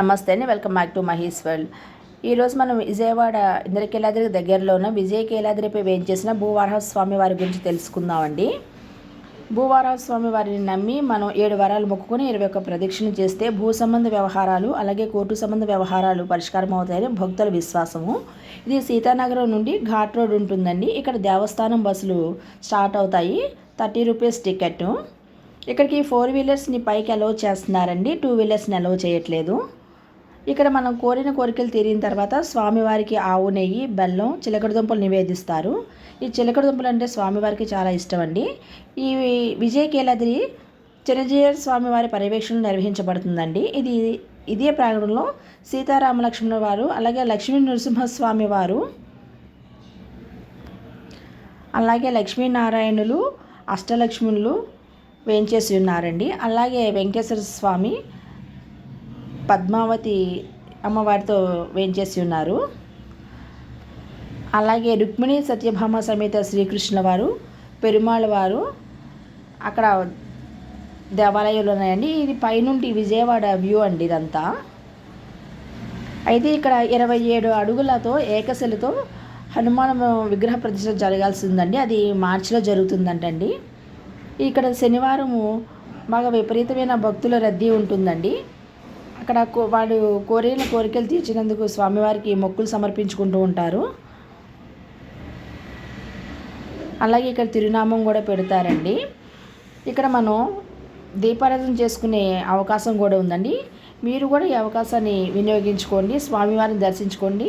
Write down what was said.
నమస్తే అండి. Welcome back to Mahesh world. ఈరోజు మనం విజయవాడ ఇంద్రకీలాద్రి దగ్గరలో ఉన్న విజయ కీలాద్రిపై వేయించేసిన భూవారహ స్వామి వారి గురించి తెలుసుకుందామండి. భూవరాహ స్వామి వారిని నమ్మి మనం ఏడు వారాలు మొక్కుకొని ఇరవై ఒక్క ప్రదక్షిణ చేస్తే భూ సంబంధ వ్యవహారాలు అలాగే కోర్టు సంబంధ వ్యవహారాలు పరిష్కారం అవుతాయని భక్తుల విశ్వాసము. ఇది సీతానగరం నుండి ఘాట్ రోడ్ ఉంటుందండి. ఇక్కడ దేవస్థానం బస్సులు స్టార్ట్ అవుతాయి. థర్టీ రూపీస్ టికెట్ ఇక్కడికి ఫోర్ వీలర్స్ని పైకి అలౌ చేస్తున్నారండి. టూ వీలర్స్ని అలౌ చేయట్లేదు. ఇక్కడ మనం కోరిన కోరికలు తీరిన తర్వాత స్వామివారికి ఆవు నెయ్యి బెల్లం చిలకడ దుంపలు నివేదిస్తారు. ఈ చిలకడ దుంపలు అంటే స్వామివారికి చాలా ఇష్టం అండి ఈ విజయ కేలాద్రి చిరంజీవి స్వామివారి పర్యవేక్షణ నిర్వహించబడుతుందండి. ఇది ఇదే ప్రాంగణంలో సీతారామ లక్ష్మణ వారు అలాగే లక్ష్మీ నృసింహస్వామి వారు అలాగే లక్ష్మీనారాయణులు అష్టలక్ష్ములు వేయించేసి ఉన్నారండి. అలాగే వెంకటేశ్వర స్వామి పద్మావతి అమ్మవారితో వేంచేసి ఉన్నారు. అలాగే రుక్మిణి సత్యభామ సమేత శ్రీకృష్ణుల వారు పెరుమాళ వారు అక్కడ దేవాలయాలు ఉన్నాయండి. ఇది పైనుండి విజయవాడ వ్యూ అండి ఇదంతా. అయితే ఇక్కడ ఇరవై ఏడు అడుగులతో ఏకశిలతో హనుమాన్ విగ్రహ ప్రతిష్ట జరగాల్సిందండి. అది మార్చిలో జరుగుతుందంటండి. ఇక్కడ శనివారము బాగా విపరీతమైన భక్తుల రద్దీ ఉంటుందండి. అక్కడ వాడు కోరిన కోరికలు తీర్చినందుకు స్వామివారికి మొక్కులు సమర్పించుకుంటూ ఉంటారు. అలాగే ఇక్కడ తిరునామం కూడా పెడతారండి. ఇక్కడ మనం దీపారాధన చేసుకునే అవకాశం కూడా ఉందండి. మీరు కూడా ఈ అవకాశాన్ని వినియోగించుకోండి స్వామివారిని దర్శించుకోండి.